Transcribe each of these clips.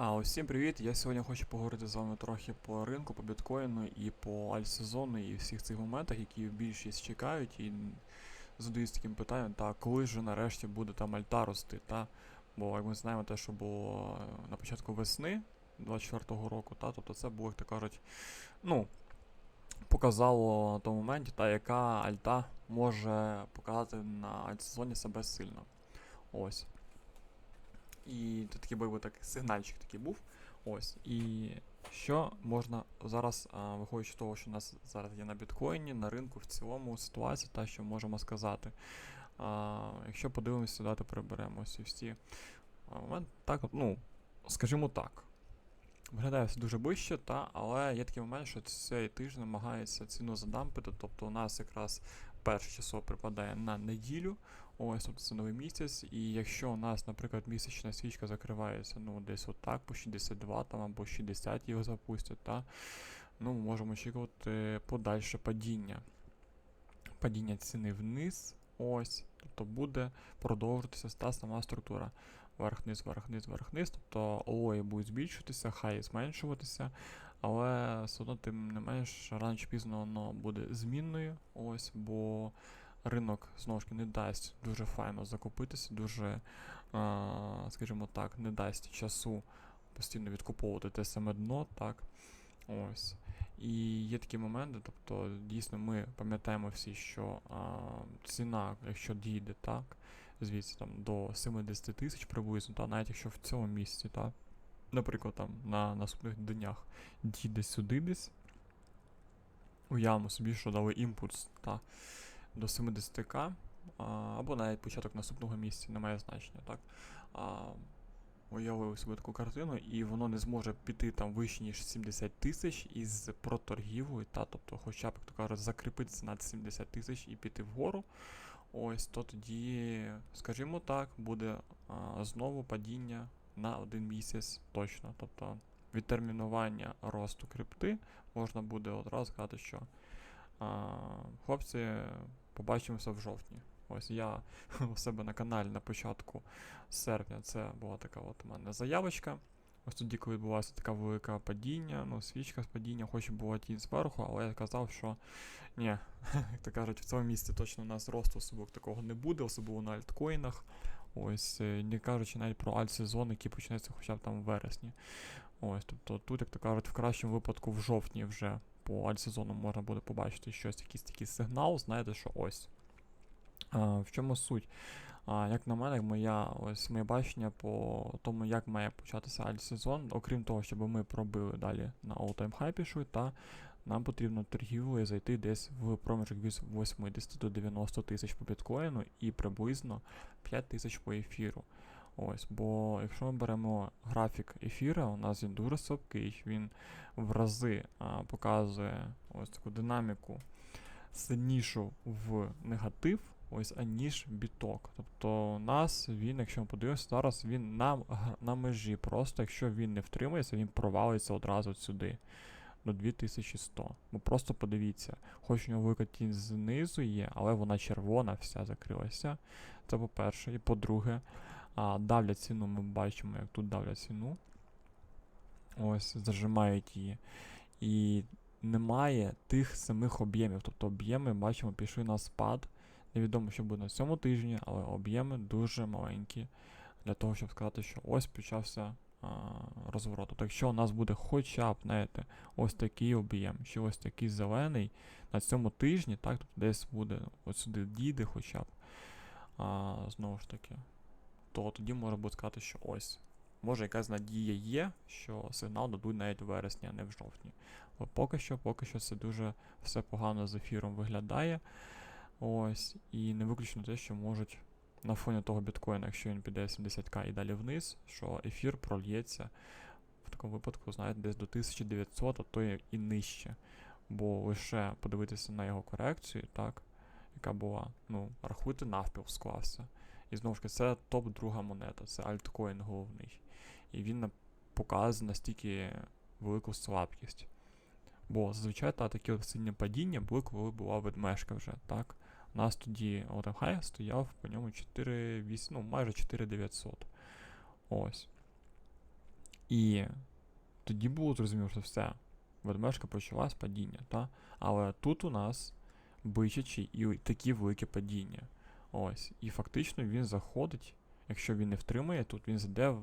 А, усім привіт! Я сьогодні хочу поговорити з вами трохи по ринку, по біткоїну і по альтсезону і всіх цих моментах, які більшість чекають і задаються таким питанням, та коли ж нарешті буде там альта рости, та? Бо як ми знаємо те, що було е, на початку весни 24-го року, та, тобто це було, як то кажуть, ну, показало на тому моменті, та яка альта може показати на альтсезоні себе сильно. Ось. І це такий би так сигнальчик такий був. Ось. І що можна зараз, а, виходячи з того, що у нас зараз є на біткоїні, на ринку в цілому ситуація, та що можемо сказати. А, якщо подивимося, давайте приберемо ці всі а, момент, так, ну, скажімо так. Виглядає все дуже ближче, та, але є такий момент, що цей тиждень намагається ціну задампити, тобто у нас якраз перше число припадає на неділю, ось тобто це новий місяць, і якщо у нас, наприклад, місячна свічка закривається ну, десь отак, по 62 там, або 60 його запустять, та, ну, ми можемо очікувати подальше падіння. Падіння ціни вниз, ось, тобто буде продовжуватися та сама структура. Верх-низ, верх-низ, верх-низ, тобто лої будуть збільшуватися, хай зменшуватися, але все одно, тим не менш, рано чи пізно воно буде змінною, ось, бо ринок знову ж таки не дасть дуже файно закупитися, дуже, скажімо так, не дасть часу постійно відкуповувати те саме дно, так. Ось. І є такі моменти, тобто дійсно ми пам'ятаємо всі, що а, ціна, якщо дійде так, звідси там до 70 тисяч приблизно, та навіть якщо в цьому місці, та, наприклад, там на наступних днях дійде сюди десь, уявимо собі, що дали імпульс та, до 70к, а, або навіть початок наступного місяця, не має значення, так. А, уявили собі таку картину, і воно не зможе піти там вище, ніж 70 тисяч із проторгівлею, та, тобто хоча б, як то кажуть, закріпитися над 70 тисяч і піти вгору. Ось то тоді, скажімо так, буде а, знову падіння на один місяць точно. Тобто відтермінування росту крипти можна буде одразу сказати, що а, хлопці, побачимося в жовтні. Ось я у себе на каналі на початку серпня це була така от у мене заявочка. Ось тоді, коли відбулася така велика падіння, ну, свічка з падіння, хоч була тінь зверху, але я казав, що ні, як то кажуть, в цьому місці точно у нас росту особливо такого не буде, особливо на альткоїнах. Ось, е, не кажучи навіть про альт-сезон, який почнеться хоча б там в вересні. Ось, тобто тут, як то кажуть, в кращому випадку в жовтні вже по альт-сезону можна буде побачити щось, якийсь такий сигнал, знаєте, що ось. А, в чому суть? А, Як на мене, моя, ось моє бачення по тому, як має початися альт-сезон, окрім того, щоб ми пробили далі на all-time high пішли, та нам потрібно торгівлею зайти десь в проміжок від 80 до 90 тисяч по біткоїну і приблизно 5 тисяч по ефіру. Ось, Бо якщо ми беремо графік ефіра, у нас він дуже слабкий, він в рази а, показує ось таку динаміку сильнішу в негатив ось аніж біток. Тобто у нас він, якщо ми подивимося, зараз він на на межі. Просто якщо він не втримається, він провалиться одразу сюди. До 2100. Ну просто подивіться, хоч у нього велика знизу є, але вона червона, вся закрилася. Це по-перше. І по-друге, давлять ціну, ми бачимо, як тут давлять ціну. Ось, зажимають її. І немає тих самих об'ємів. Тобто об'єми, бачимо, пішли на спад. Невідомо, що буде на цьому тижні, але об'єми дуже маленькі для того, щоб сказати, що ось почався а, розворот. Тобто, якщо у нас буде хоча б, знаєте, ось такий об'єм, чи ось такий зелений на цьому тижні, так, тобто десь буде ось сюди дійде хоча б, а, знову ж таки, то тоді можна буде сказати, що ось. Може якась надія є, що сигнал дадуть навіть в вересні, а не в жовтні. Але поки що, поки що це дуже все погано з ефіром виглядає. Ось, і не виключно те, що можуть на фоні того біткоїна, якщо він піде 70к і далі вниз, що ефір прольється в такому випадку, знаєте, десь до 1900, а то і нижче. Бо лише подивитися на його корекцію, так, яка була, ну, рахуйте, навпіл склався. І знову ж таки, це топ-друга монета, це альткоін головний. І він показує настільки велику слабкість. Бо зазвичай та, такі от сильні падіння були, коли була ведмешка вже, так? У нас тоді OTM стояв по ньому 4, 8, ну майже 4900. Ось. І тоді було зрозуміло, що все. Ведмежка почалась падіння, та? Але тут у нас бичачі і такі великі падіння. Ось. І фактично він заходить, якщо він не втримає, тут він зайде в,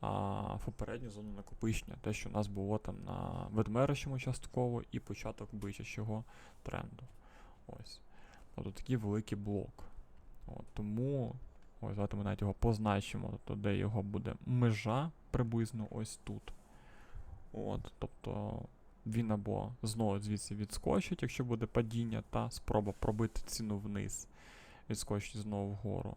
а, в попередню зону накопичення. Те, що у нас було там на ведмерищому частково і початок бичачого тренду. Ось. Тобто такий великий блок. От, тому ось давайте ми навіть його позначимо, тобто де його буде межа приблизно ось тут. От, тобто він або знову звідси відскочить, якщо буде падіння, та спроба пробити ціну вниз, відскочить знову вгору.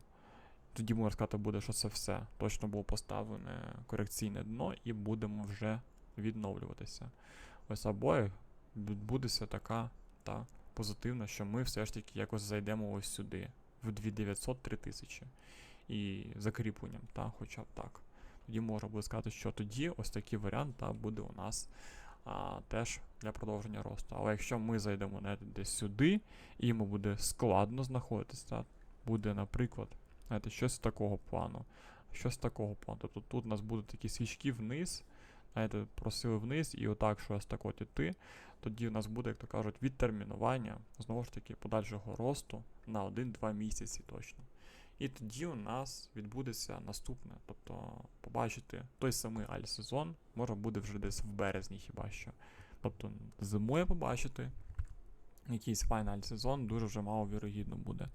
Тоді можна сказати, буде, що це все. Точно було поставлене корекційне дно, і будемо вже відновлюватися. Ось або відбудеться така та позитивна, що ми все ж таки якось зайдемо ось сюди, в 2900-3000. І закріпленням, та, хоча б так. Тоді можна буде сказати, що тоді ось такий варіант та, буде у нас а, теж для продовження росту. Але якщо ми зайдемо навіть десь сюди, і йому буде складно знаходитися, буде, наприклад, знаєте, щось такого плану. Щось такого плану. Тобто тут у нас будуть такі свічки вниз, знаєте, просили вниз, і отак щось так от іти. Тоді у нас буде, як то кажуть, відтермінування, знову ж таки, подальшого росту на 1-2 місяці точно. І тоді у нас відбудеться наступне. Тобто, побачити той самий альт-сезон може буде вже десь в березні хіба що. Тобто, зимою побачити якийсь файний альт-сезон дуже вже мало вірогідно буде.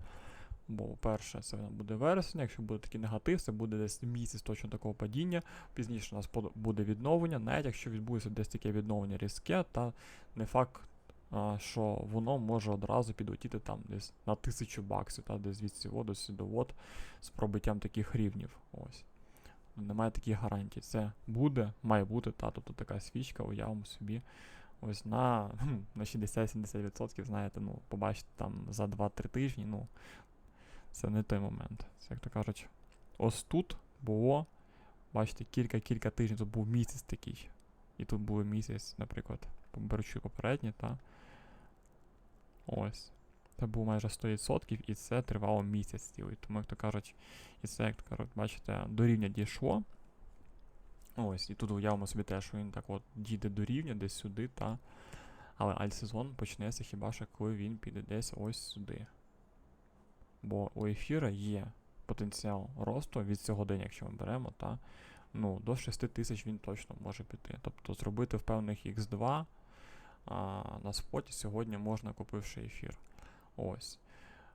Бо, перше, це буде вересень, якщо буде такий негатив, це буде десь місяць точно такого падіння. Пізніше у нас буде відновлення, навіть якщо відбудеться десь таке відновлення різке, та не факт, що воно може одразу підлетіти там десь на тисячу баксів, та десь звідси воду сюдовод з пробиттям таких рівнів. Ось. Немає таких гарантій. Це буде, має бути, та, тобто така свічка, уявимо собі. Ось на, на 60-70%, знаєте, ну, побачите там за 2-3 тижні, ну, це не той момент. Це, як то кажуть, ось тут було, бачите, кілька-кілька тижнів, тут був місяць такий. І тут був місяць, наприклад, беручи попередній, та. Ось. Це було майже 100%, і це тривало місяць цілий. Тому, як то кажуть, і це, як то кажуть, бачите, до рівня дійшло. Ось, і тут уявимо собі те, що він так от дійде до рівня, десь сюди, та. Але альт-сезон почнеться хіба що коли він піде десь ось сюди. Бо у ефіра є потенціал росту від сьогодення, якщо ми беремо, та ну, до 6 тисяч він точно може піти. Тобто зробити в певних X2 а, на споті сьогодні можна, купивши ефір. Ось.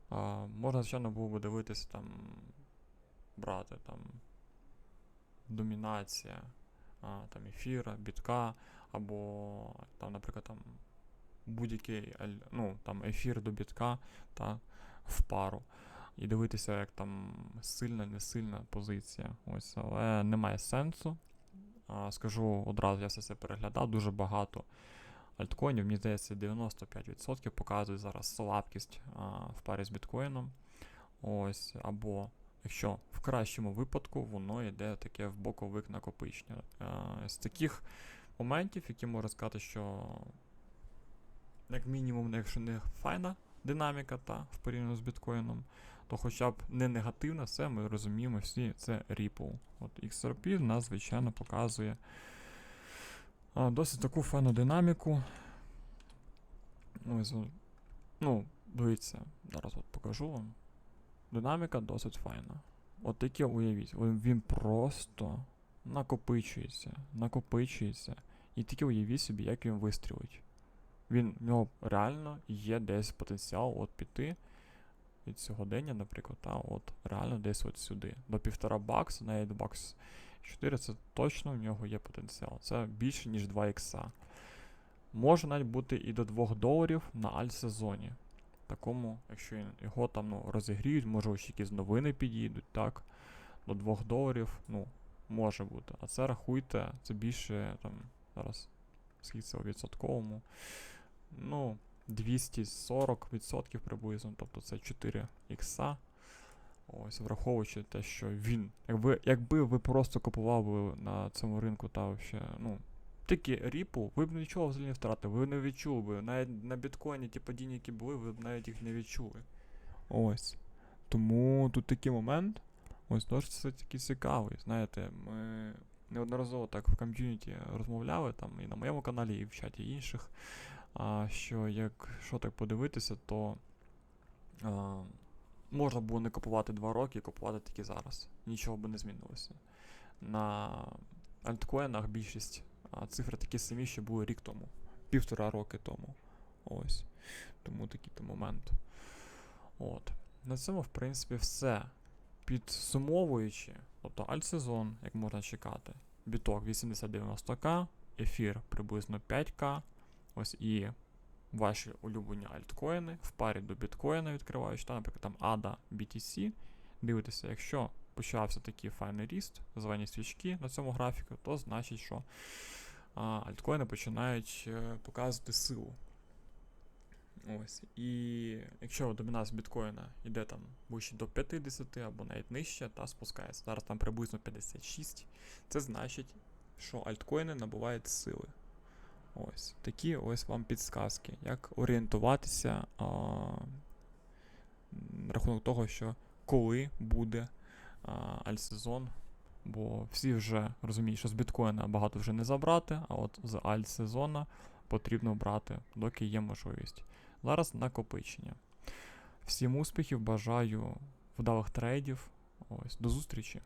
А, можна, звичайно, було би дивитися там, брати там домінація а, там, ефіра, бітка, або там, наприклад, там будь-який ну, там, ефір до бітка та, в пару. І дивитися, як там сильна, не сильна позиція. Ось, але немає сенсу. А, скажу одразу, я все це переглядав, дуже багато альткоїнів, мені здається, 95% показує зараз слабкість а, в парі з біткоїном. Ось, або якщо в кращому випадку воно йде таке в боковик накопичення. А, з таких моментів, які можна сказати, що як мінімум, якщо не файна динаміка та в порівнянні з біткоїном, то хоча б не негативна, все ми розуміємо всі, це Ripple. От XRP нас, звичайно, показує а, досить таку файну динаміку. Ось, ну, дивіться, зараз от покажу вам. Динаміка досить файна. От таке уявіть, він просто накопичується, накопичується. І тільки уявіть собі, як він вистрілить. Він, в нього реально є десь потенціал от піти від сьогодення, наприклад, та от реально десь от сюди. До півтора бакса, навіть бакс 4, це точно в нього є потенціал. Це більше, ніж 2 ікса. Може навіть бути і до 2 доларів на альт-сезоні. Такому, якщо його там ну, розігріють, може ще якісь новини підійдуть, так. До 2 доларів, ну, може бути. А це рахуйте, це більше там зараз скільки це у відсотковому. Ну, 240% приблизно, тобто це 4 ікса. Ось, враховуючи те, що він. Якби, якби ви просто купували на цьому ринку та вообще, ну, тільки Ripple, ви б нічого взагалі не втратили, ви не відчули б. Навіть на біткоїні ті падіння, які були, ви б навіть їх не відчули. Ось. Тому тут такий момент. Ось досить це такий цікавий. Знаєте, ми неодноразово так в ком'юніті розмовляли, там і на моєму каналі, і в чаті інших. А, що якщо так подивитися, то а, можна було не купувати 2 роки і купувати тільки зараз. Нічого би не змінилося. На альткоїнах більшість цифри такі самі, що були рік тому, півтора роки тому. Ось. Тому такий то момент. От. На цьому, в принципі, все. Підсумовуючи, тобто альтсезон, як можна чекати, біток 80-90к, ефір приблизно 5к. Ось і ваші улюблені альткоїни в парі до біткоїна відкриваючи, та, наприклад, там ADA, BTC. Дивитеся, якщо почався такий файний ріст, звані свічки на цьому графіку, то значить, що а, альткоїни починають е, показувати силу. Ось. І якщо домінанс біткоїна йде там вище до 50 або навіть нижче, та спускається. Зараз там приблизно 56. Це значить, що альткоїни набувають сили. Ось. Такі ось вам підсказки, як орієнтуватися а, рахунок того, що коли буде а, альтсезон. Бо всі вже розуміють, що з біткоїна багато вже не забрати, а от з альтсезона потрібно брати, доки є можливість. Зараз накопичення. Всім успіхів, бажаю вдалих трейдів. Ось, до зустрічі!